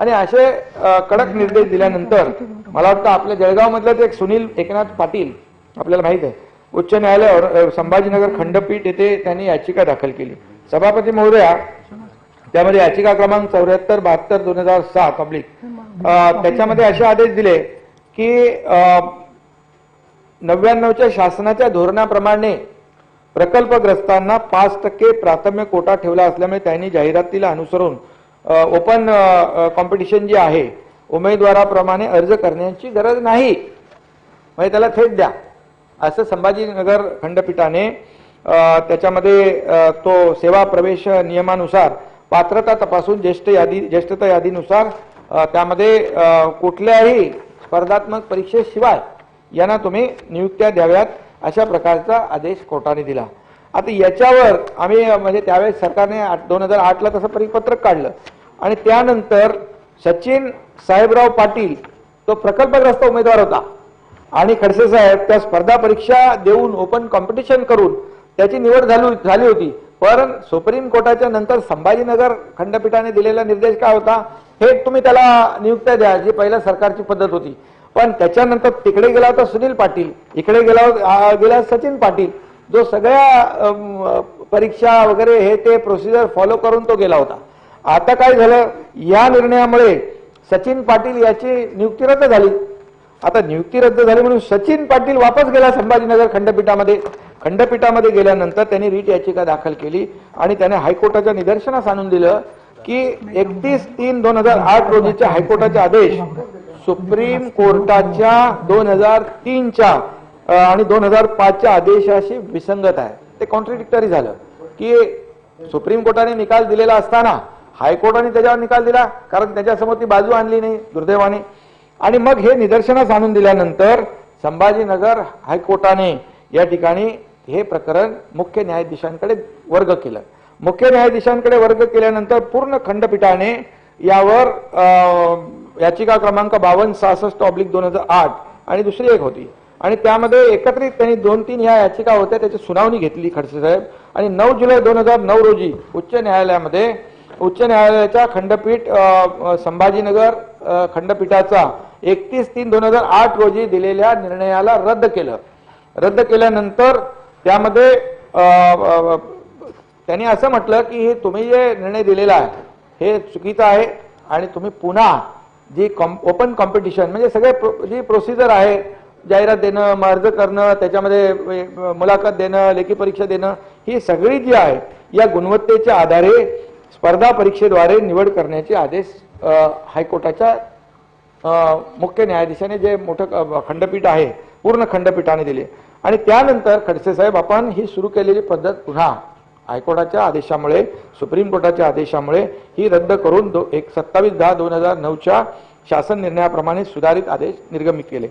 आणि असे कडक निर्देश दिल्यानंतर मला वाटतं आपल्या जळगाव मधलं एक सुनील एकनाथ पाटील आपल्याला माहीत आहे उच्च न्यायालयावर संभाजीनगर खंडपीठ येथे त्यांनी याचिका दाखल केली. सभापती महोदया त्यामध्ये याचिका क्रमांक चौऱ्याहत्तर बहात्तर दोन हजार सहा पब्लिक त्याच्यामध्ये असे आदेश दिले की नव्याण्णवच्या शासनाच्या धोरणाप्रमाणे प्रकल्पग्रस्तांना पाच टक्के प्राथमिक कोटा ठेवला असल्यामुळे त्यांनी जाहिरातीला अनुसरून ओपन कॉम्पिटिशन जी आहे उमेदवाराप्रमाणे अर्ज करण्याची गरज नाही. म्हणजे त्याला थेट द्या. असं संभाजीनगर खंडपीठाने त्याच्यामध्ये तो सेवा प्रवेश नियमानुसार पात्रता तपासून ज्येष्ठ यादी ज्येष्ठता यादीनुसार त्यामध्ये कुठल्याही स्पर्धात्मक परीक्षेशिवाय यांना तुम्ही नियुक्त्या द्याव्यात अशा प्रकारचा आदेश कोर्टाने दिला. आता याच्यावर आम्ही म्हणजे त्यावेळेस सरकारने दोन हजार आठला तसं परिपत्रक काढलं. आणि त्यानंतर सचिन साहेबराव पाटील तो प्रकल्पग्रस्त उमेदवार होता. आणि खडसे साहेब त्या स्पर्धा परीक्षा देऊन ओपन कॉम्पिटिशन करून त्याची निवड झाली झाली होती. पण सुप्रीम कोर्टाच्या नंतर संभाजीनगर खंडपीठाने दिलेला निर्देश काय होता? हे तुम्ही त्याला नियुक्त्या द्या जी पहिल्या सरकारची पद्धत होती. पण त्याच्यानंतर तिकडे गेला होता सुनील पाटील इकडे गेला गेला सचिन पाटील. जो सगळ्या परीक्षा वगैरे हे ते प्रोसिजर फॉलो करून तो गेला होता. आता काय झालं? या निर्णयामुळे सचिन पाटील याची नियुक्ती रद्द झाली. आता नियुक्ती रद्द झाली म्हणून सचिन पाटील वापस गेला संभाजीनगर खंडपीठामध्ये. खंडपीठामध्ये गेल्यानंतर त्यांनी रीट याचिका दाखल केली आणि त्याने हायकोर्टाच्या निदर्शनास आणून दिलं की एकतीस तीन दोन हजार आठ रोजीच्या हायकोर्टाचे आदेश सुप्रीम कोर्टाच्या दोन हजार तीनच्या आणि दोन हजार पाचच्या आदेशाशी विसंगत आहे. ते कॉन्ट्रडिक्टरी झालं. की सुप्रीम कोर्टाने निकाल दिलेला असताना हायकोर्टाने त्याच्यावर निकाल दिला कारण त्याच्यासमोर ती बाजू आणली नाही दुर्दैवाने. आणि मग हे निदर्शनास आणून दिल्यानंतर संभाजीनगर हायकोर्टाने या ठिकाणी हे प्रकरण मुख्य न्यायाधीशांकडे वर्ग केलं. मुख्य न्यायाधीशांकडे वर्ग केल्यानंतर पूर्ण खंडपीठाने यावर अं, याचिका क्रमांक बावन्न सहासष्ट ऑब्लिक दोन हजार आठ आणि दुसरी एक होती. आणि त्यामध्ये एकत्रित त्यांनी दोन तीन ह्या याचिका होत्या त्याची सुनावणी घेतली खडसे साहेब. आणि नऊ जुलै दोन हजार नऊ रोजी उच्च न्यायालयामध्ये उच्च न्यायालयाच्या खंडपीठ संभाजीनगर खंडपीठाचा एकतीस तीन दोन हजार आठ रोजी दिलेल्या निर्णयाला रद्द केलं. रद्द केल्यानंतर त्यामध्ये त्यांनी असं म्हटलं की हे तुम्ही जे निर्णय दिलेला आहे हे चुकीचं आहे आणि तुम्ही पुन्हा जी कॉम ओपन कॉम्पिटिशन म्हणजे सगळे प्रो- जी प्रोसिजर आहे जाहिरात देणं अर्ज करणं त्याच्यामध्ये मुलाखत देणं लेखी परीक्षा देणं ही सगळी जी आहे या गुणवत्तेच्या आधारे स्पर्धा परीक्षेद्वारे निवड करण्याचे आदेश हायकोर्टाच्या मुख्य न्यायाधीशाने जे मोठं खंडपीठ आहे पूर्ण खंडपीठाने दिले. आणि त्यानंतर खडसे साहेब आपण ही सुरू केलेली पद्धत पुन्हा हायकोर्टाच्या आदेशामुळे सुप्रीम कोर्टाच्या आदेशामुळे ही रद्द करून दो एक सत्तावीस दहा दोन हजार नऊच्या शासन निर्णयाप्रमाणे सुधारित आदेश निर्गमित केले.